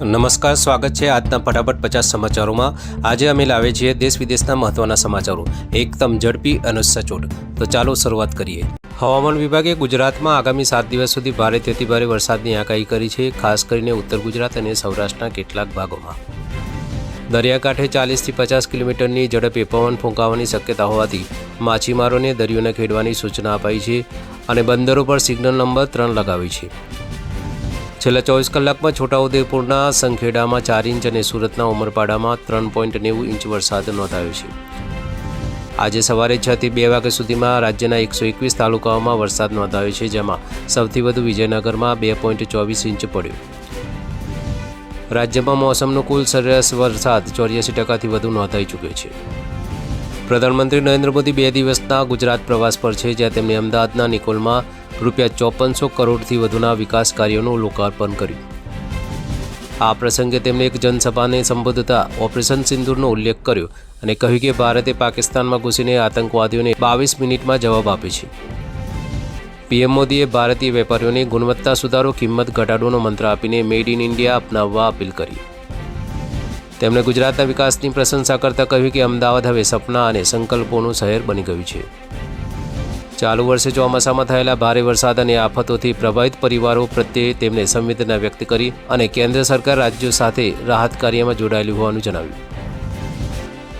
નમસ્કાર, સ્વાગત છે આજના ફટાફટ પચાસ સમાચારોમાં. આજે અમે લાવીએ છીએ દેશ વિદેશના મહત્વના સમાચારો. એકદમ ઝડપી અને સચોટ. તો ચાલો શરૂઆત કરીએ. હવામાન વિભાગે ગુજરાતમાં આગામી સાત દિવસ સુધી ભારેથી અતિભારે વરસાદની આગાહી કરી છે, ખાસ કરીને ઉત્તર ગુજરાત અને સૌરાષ્ટ્રના કેટલાક ભાગોમાં. દરિયાકાંઠે ચાલીસથી પચાસ કિલોમીટરની ઝડપે પવન ફૂંકાવાની શક્યતા હોવાથી માછીમારોને દરિયો ખેડવાની સૂચના અપાઈ છે અને બંદરો પર સિગ્નલ નંબર ત્રણ લગાવી છે. છેલ્લા ચોવીસ કલાકમાં છોટાઉદેપુરના સંખેડામાં ચાર ઇંચ અને સુરતના ઉમરપાડામાં ત્રણ પોઈન્ટ નેવું ઇંચ વરસાદ નોંધાયો છે. આજે સવારે છ થી બે વાગ્યા સુધીમાં રાજ્યના એકસો એકવીસ તાલુકાઓમાં વરસાદ નોંધાયો છે, જેમાં સૌથી વધુ વિજયનગરમાં બે પોઈન્ટ ચોવીસ ઇંચ પડ્યો. રાજ્યમાં મોસમનો કુલ સરેરાશ વરસાદ ચોર્યાસી ટકાથી વધુ નોંધાઈ ચૂક્યો છે. પ્રધાનમંત્રી નરેન્દ્ર મોદી બે દિવસના ગુજરાત પ્રવાસ પર છે, જ્યાં તેમણે અમદાવાદના નિકોલમાં રૂપિયા ચોપનસો કરોડથી વધુના વિકાસ કાર્યોનું લોકાર્પણ કર્યું. આ પ્રસંગે તેમણે એક જનસભાને સંબોધતા ઓપરેશન સિંદૂરનો ઉલ્લેખ કર્યો અને કહ્યું કે ભારતે પાકિસ્તાનમાં ઘૂસીને આતંકવાદીઓને બાવીસ મિનિટમાં જવાબ આપે છે. પીએમ મોદીએ ભારતીય વેપારીઓને ગુણવત્તા સુધારો, કિંમત ઘટાડોનો મંત્ર આપીને મેડ ઇન ઇન્ડિયા અપનાવવા અપીલ કરી. તેમણે ગુજરાતના વિકાસની પ્રશંસા કરતાં કહ્યું કે અમદાવાદ હવે સપના અને સંકલ્પોનું શહેર બની ગયું છે. ચાલુ વર્ષે ચોમાસામાં થયેલા ભારે વરસાદ અને આફતોથી પ્રભાવિત પરિવારો પ્રત્યે તેમણે સંવેદના વ્યક્ત કરી અને કેન્દ્ર સરકાર રાજ્યો સાથે રાહત કાર્યમાં જોડાયેલું હોવાનું જણાવ્યું.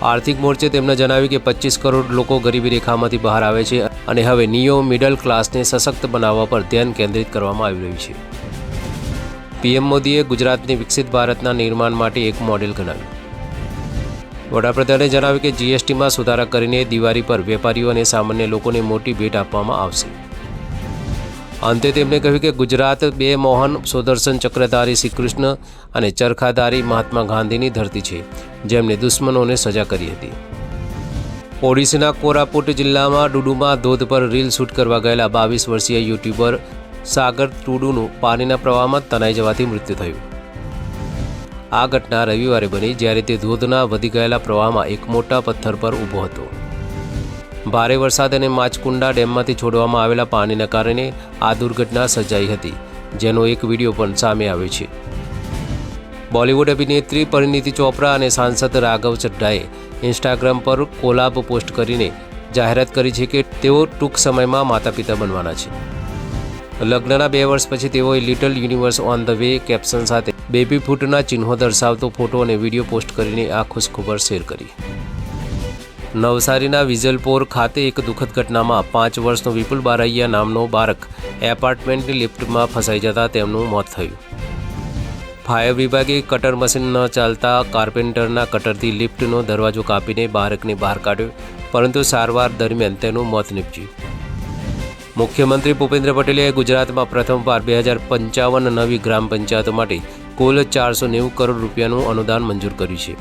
આર્થિક મોરચે તેમણે જણાવ્યું કે પચીસ કરોડ લોકો ગરીબી રેખામાંથી બહાર આવે છે અને હવે નિયો મિડલ ક્લાસને સશક્ત બનાવવા પર ધ્યાન કેન્દ્રિત કરવામાં આવી રહ્યું છે. પીએમ મોદીએ ગુજરાતને વિકસિત ભારતના નિર્માણ માટે એક મોડેલ ગણાવ્યું. વડાપ્રધાને જણાવ્યું કે જીએસટીમાં સુધારા કરીને દિવાળી પર વેપારીઓ અને સામાન્ય લોકોને મોટી ભેટ આપવામાં આવશે. અંતે તેમણે કહ્યું કે ગુજરાત બે મોહન સુદર્શન ચક્રધારી શ્રીકૃષ્ણ અને ચરખાધારી મહાત્મા ગાંધીની ધરતી છે જેમણે દુશ્મનોને સજા કરી હતી. ઓડિશાના કોરાપુટ જિલ્લામાં ડુડુમાં ધોધ પર રીલ શૂટ કરવા ગયેલા બાવીસ વર્ષીય યુટ્યુબર સાગર ટુડુનું પાણીના પ્રવાહમાં તણાઈ જવાથી મૃત્યુ થયું. આ ઘટના રવિવારે બની જ્યારે તે ધોધના વધી ગયેલા પ્રવાહમાં એક મોટા પથ્થર પર ઊભો હતો. ભારે વરસાદ અને માચકુંડા ડેમમાંથી છોડવામાં આવેલા પાણીના કારણે આ દુર્ઘટના સર્જાઈ હતી, જેનો એક વીડિયો પણ સામે આવ્યો છે. બોલિવૂડ અભિનેત્રી પરિણીતિ ચોપરા અને સાંસદ રાઘવ ચડ્ડાએ ઇન્સ્ટાગ્રામ પર કોલાબ પોસ્ટ કરીને જાહેરાત કરી છે કે તેઓ ટૂંક સમયમાં માતા પિતા બનવાના છે. લગ્નના બે વર્ષ પછી તેઓએ little universe on the way caption સાથે બેબી ફૂટના ચિહ્નો દર્શાવતો ફોટો અને વીડિયો પોસ્ટ કરીને આ ખુશખબર શેર કરી. નવસારીના વિજલપોર ખાતે એક દુઃખદ ઘટનામાં પાંચ વર્ષનો વિપુલ બારૈયા નામનો બાળક એપાર્ટમેન્ટની લિફ્ટમાં ફસાઈ જતા તેમનું મોત થયું. ફાયર વિભાગે કટર મશીન ન ચાલતા કાર્પેન્ટરના કટરથી લિફ્ટનો દરવાજો કાપીને બાળકને બહાર કાઢ્યો, પરંતુ સારવાર દરમિયાન તેનું મોત નીપજ્યું. મુખ્યમંત્રી ભૂપેન્દ્ર પટેલે ગુજરાતમાં પ્રથમવાર બે હજાર પંચાવન નવી ગ્રામ પંચાયતો માટે કુલ ચારસો નેવું કરોડ રૂપિયાનું અનુદાન મંજૂર કર્યું છે.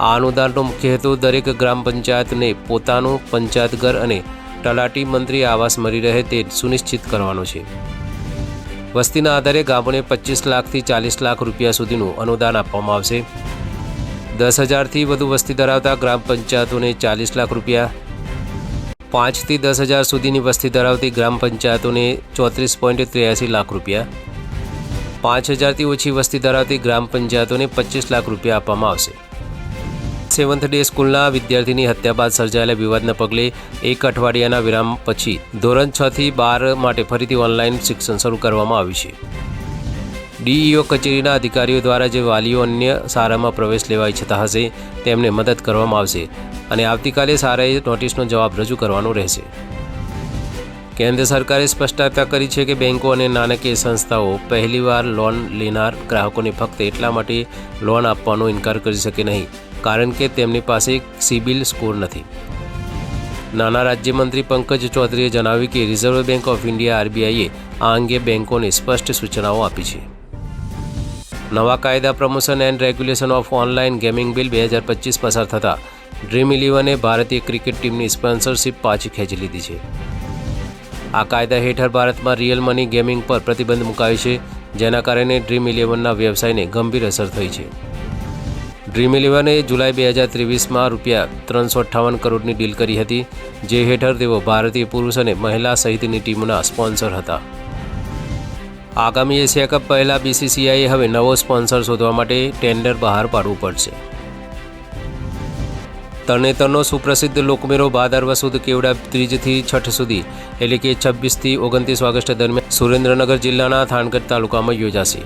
આ અનુદાનનો મુખ્ય હેતુ દરેક ગ્રામ પંચાયતને પોતાનું પંચાયતઘર અને તલાટી મંત્રી આવાસ મળી રહે તે સુનિશ્ચિત કરવાનો છે. વસ્તીના આધારે ગામોને પચીસ લાખથી ચાલીસ લાખ રૂપિયા સુધીનું અનુદાન આપવામાં આવશે. દસ હજારથી વધુ વસ્તી ધરાવતા ગ્રામ પંચાયતોને ચાલીસ લાખ રૂપિયા પાંચથી દસ હજાર સુધીની વસ્તી ધરાવતી ગ્રામ પંચાયતોને ચોત્રીસ પોઈન્ટ ત્ર્યાસી લાખ રૂપિયા. પાંચ હજારથી ઓછી વસ્તી ધરાવતી ગ્રામ પંચાયતોને પચીસ લાખ રૂપિયા આપવામાં આવશે. સેવન્થ ડે સ્કૂલના વિદ્યાર્થીની હત્યા બાદ સર્જાયેલા વિવાદના પગલે એક અઠવાડિયાના વિરામ પછી ધોરણ છથી બાર માટે ફરીથી ઓનલાઈન શિક્ષણ શરૂ કરવામાં આવ્યું છે. ડીઈઓ કચેરીના અધિકારીઓ દ્વારા જે વાલીઓ અન્ય શાળામાં પ્રવેશ લેવા ઈચ્છતા હશે, તેમને મદદ કરવામાં આવશે અને આવતીકાલે શાળાએ નોટિસનો જવાબ રજૂ કરવાનો રહેશે. કેન્દ્ર સરકારે સ્પષ્ટતા કરી છે કે બેન્કો અને નાણાકીય સંસ્થાઓ પહેલીવાર લોન લેનાર ગ્રાહકોને ફક્ત એટલા માટે લોન આપવાનો ઇનકાર કરી શકે નહીં, કારણ કે તેમની પાસે સિબિલ સ્કોર નથી. નાના રાજ્યમંત્રી પંકજ ચૌધરીએ જણાવ્યું કે રિઝર્વ બેંક ઓફ ઇન્ડિયા આરબીઆઈએ આ અંગે બેન્કોને સ્પષ્ટ સૂચનાઓ આપી છે. નવા કાયદા promotion and regulation of online gaming bill બે હજાર પચીસ પસાર થતાં. ડ્રીમ ઇલેવને ભારતીય ક્રિકેટ ટીમની સ્પોન્સરશિપ પાછી ખેંચી લીધી છે. આ કાયદા હેઠળ ભારતમાં રિયલ મની ગેમિંગ પર પ્રતિબંધ મુકાયો છે, જેના કારણે ડ્રીમ ઇલેવનના વ્યવસાયને ગંભીર અસર થઈ છે. ડ્રીમ ઇલેવને જુલાઈ બે હજાર ત્રેવીસમાં રૂપિયા ત્રણસો અઠ્ઠાવન કરોડની ડીલ કરી હતી, જે હેઠળ તેઓ ભારતીય પુરુષ અને મહિલા સહિતની ટીમના સ્પોન્સર હતા. આગામી એશિયા કપ પહેલાં બીસીસીઆઈએ હવે નવો સ્પોન્સર શોધવા માટે ટેન્ડર બહાર પાડવું પડશે. તરણેતરનો સુપ્રસિદ્ધ લોકમેળો ભાદરવ સુદ કેવડા ત્રીજથી છઠ સુધી, એટલે કે છવ્વીસથી ઓગણત્રીસ ઓગસ્ટ દરમિયાન સુરેન્દ્રનગર જિલ્લાના થાનગઢ તાલુકામાં યોજાશે.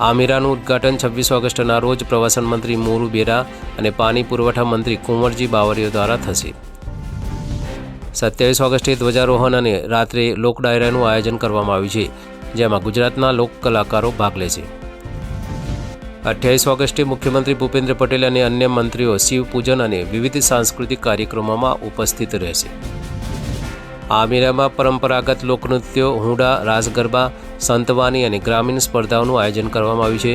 આ મેળાનું ઉદ્ઘાટન છવ્વીસ ઓગસ્ટના રોજ પ્રવાસન મંત્રી મોરુ બેરા અને પાણી પુરવઠા મંત્રી કુંવરજી બાવરીઓ દ્વારા થશે. સત્યાવીસ ઓગસ્ટે ધ્વજારોહણ અને રાત્રે લોક ડાયરાનું આયોજન કરવામાં આવ્યું છે. જેમાં ગુજરાતના લોક કલાકારો ભાગ લે છે. અઠ્યાવીસ ઓગસ્ટે મુખ્યમંત્રી ભૂપેન્દ્ર પટેલ અને અન્ય મંત્રીઓ શિવ પૂજન અને વિવિધ સાંસ્કૃતિક કાર્યક્રમોમાં ઉપસ્થિત રહેશે. આ મેળામાં પરંપરાગત લોકનૃત્યો, હુંડા રાસ ગરબા સંતવાની અને ગ્રામીણ સ્પર્ધાઓનું આયોજન કરવામાં આવ્યું છે.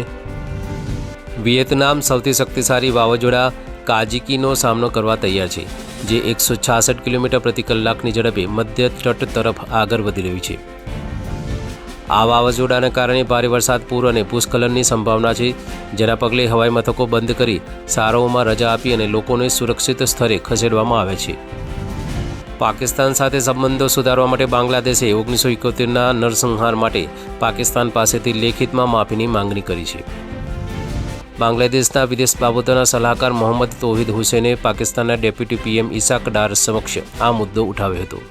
વિયેતનામ સૌથી શક્તિશાળી વાવાઝોડા કાજીકીનો સામનો કરવા તૈયાર છે, જે એકસો છાસઠ કિલોમીટર પ્રતિ કલાકની ઝડપે મધ્ય તટ તરફ આગળ વધી રહ્યું છે. આ વાવાઝોડાને કારણે ભારે વરસાદ પૂર અને ભૂસ્ખલનની સંભાવના છે. જેના પગલે હવાઈ મથકો બંધ કરી શાળાઓમાં રજા આપી અને લોકોને સુરક્ષિત સ્થળે ખસેડવામાં આવે છે. પાકિસ્તાન સાથે સંબંધો સુધારવા માટે બાંગ્લાદેશે ઓગણીસો એકોતેરના નરસંહાર માટે પાકિસ્તાન પાસેથી લેખિતમાં માફીની માંગણી કરી છે. બાંગ્લાદેશના વિદેશ બાબતોના સલાહકાર મોહમ્મદ તોહિદ હુસેને પાકિસ્તાનના ડેપ્યુટી પીએમ ઇસાક ડાર સમક્ષ આ મુદ્દો ઉઠાવ્યો હતો.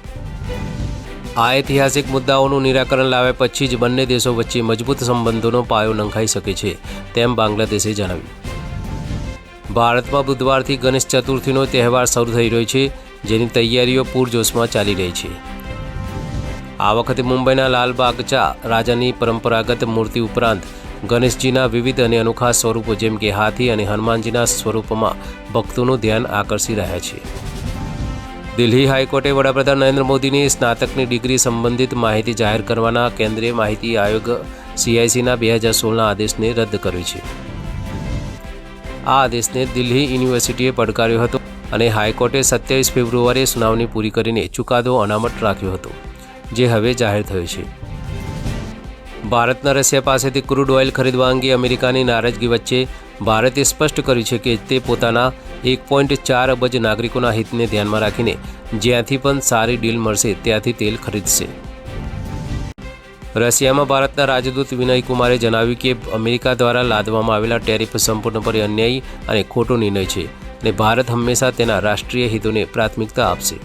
આ ઐતિહાસિક મુદ્દાઓનું નિરાકરણ લાવ્યા પછી જ બંને દેશો વચ્ચે મજબૂત સંબંધોનો પાયો નંખાઈ શકે છે, તેમ બાંગ્લાદેશે જણાવ્યું. ભારતમાં બુધવારથી ગણેશ ચતુર્થીનો તહેવાર શરૂ થઈ રહ્યો છે, જેની તૈયારીઓ પૂરજોશમાં ચાલી રહી છે. આ વખતે મુંબઈના લાલબાગચા રાજાની પરંપરાગત મૂર્તિ ઉપરાંત ગણેશજીના વિવિધ અને અનોખા સ્વરૂપો જેમ કે હાથી અને હનુમાનજીના સ્વરૂપમાં ભક્તોનું ધ્યાન આકર્ષી રહ્યા છે. દિલ્હી હાઈકોર્ટે વડાપ્રધાન નરેન્દ્ર મોદીની સ્નાતકની ડિગ્રી સંબંધિત માહિતી જાહેર કરવાના કેન્દ્રીય માહિતી આયોગ સીઆઈસીના બે હજાર સોળના આદેશને રદ કર્યો છે. આ આદેશને દિલ્હી યુનિવર્સિટીએ પડકાર્યો હતો અને હાઈકોર્ટે સત્યાવીસ ફેબ્રુઆરીએ સુનાવણી પૂરી કરીને ચુકાદો અનામત રાખ્યો હતો, જે હવે જાહેર થયો છે. ભારતના રશિયા પાસેથી ક્રૂડ ઓઇલ ખરીદવા અંગે અમેરિકાની નારાજગી વચ્ચે ભારતે સ્પષ્ટ કર્યું છે કે તે પોતાના એક પોઈન્ટ ચાર અબજ નાગરિકોના હિતને ધ્યાનમાં રાખીને જ્યાંથી પણ સારી ડીલ મળશે, ત્યાંથી તેલ ખરીદશે. રશિયામાં ભારતના રાજદૂત વિનય કુમારે જણાવ્યું કે, અમેરિકા દ્વારા લાદવામાં આવેલા ટેરિફ સંપૂર્ણપણે અન્યાયી અને ખોટો નિર્ણય છે અને ભારત હંમેશા તેના રાષ્ટ્રીય હિતોને પ્રાથમિકતા આપશે.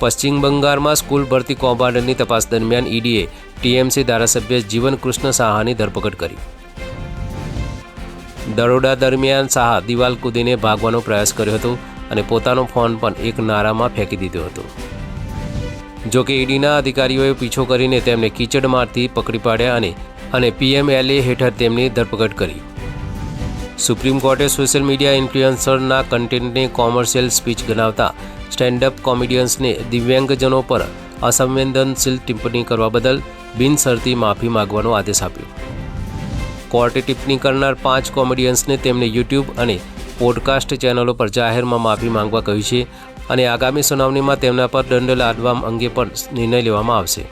પશ્ચિમ બંગાળમાં સ્કૂલ ભરતી કૌભાંડની તપાસ દરમિયાન ઈડીએ ટીએમસી ધારાસભ્ય જીવન કૃષ્ણ સાહાની ધરપકડ કરી. દરોડા દરમિયાન શાહ દિવાલ કૂદીને ભાગવાનો પ્રયાસ કર્યો હતો અને પોતાનો ફોન પણ એક નારામાં ફેંકી દીધો હતો. જો કે ઈડીના અધિકારીઓએ પીછો કરીને તેમને કીચડમારથી પકડી પાડ્યા અને અને પીએમએલએ હેઠળ તેમની ધરપકડ કરી. સુપ્રીમ કોર્ટે સોશિયલ મીડિયા ઇન્ફ્લુએન્સરના કન્ટેન્ટને કોમર્શિયલ સ્પીચ ગણાવતા સ્ટેન્ડઅપ કોમેડિયન્સને દિવ્યાંગજનો પર અસંવેદનશીલ ટિપ્પણી કરવા બદલ બિનશરતી માફી માંગવાનો આદેશ આપ્યો. કોર્ટે ટિપ્પણી કરનાર પાંચ કોમેડિયન્સને તેમને યુટ્યુબ અને પોડકાસ્ટ ચેનલો પર જાહેરમાં માફી માંગવા કહ્યું છે અને આગામી સુનાવણીમાં તેમના પર દંડ લાદવા અંગે પણ નિર્ણય લેવામાં આવશે.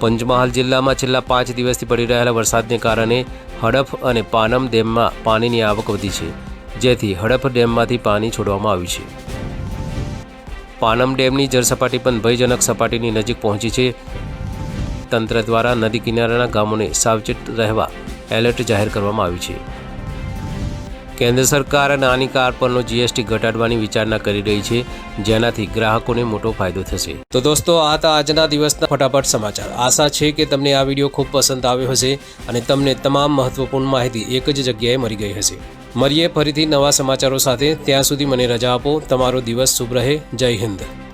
પંચમહાલ જિલ્લામાં છેલ્લા પાંચ દિવસથી પડી રહેલા વરસાદને કારણે હડફ અને પાનમ ડેમમાં પાણીની આવક વધી છે, જેથી હડફ ડેમમાંથી પાણી છોડવામાં આવ્યું છે. પાનમ ડેમની જળસપાટી પણ ભયજનક સપાટીની નજીક પહોંચી છે તંત્ર દ્વારા નદી કિનારાના ગામોને સાવચેત રહેવા એલર્ટ જાહેર કરવામાં આવ્યું છે. કેન્દ્ર સરકાર નાની કાર પરનો જીએસટી ઘટાડવાની વિચારણા કરી રહી છે, જેનાથી ગ્રાહકોને મોટો ફાયદો થશે. તો દોસ્તો, આ હતા આજના દિવસના ફટાફટ સમાચાર. આશા છે કે તમને આ વીડિયો ખૂબ પસંદ આવ્યો હશે અને તમને તમામ મહત્વપૂર્ણ માહિતી એક જ જગ્યાએ મળી ગઈ હશે. મળીએ ફરીથી નવા સમાચારો સાથે. ત્યાં સુધી મને રજા આપો. તમારો દિવસ શુભ રહે. જય હિન્દ.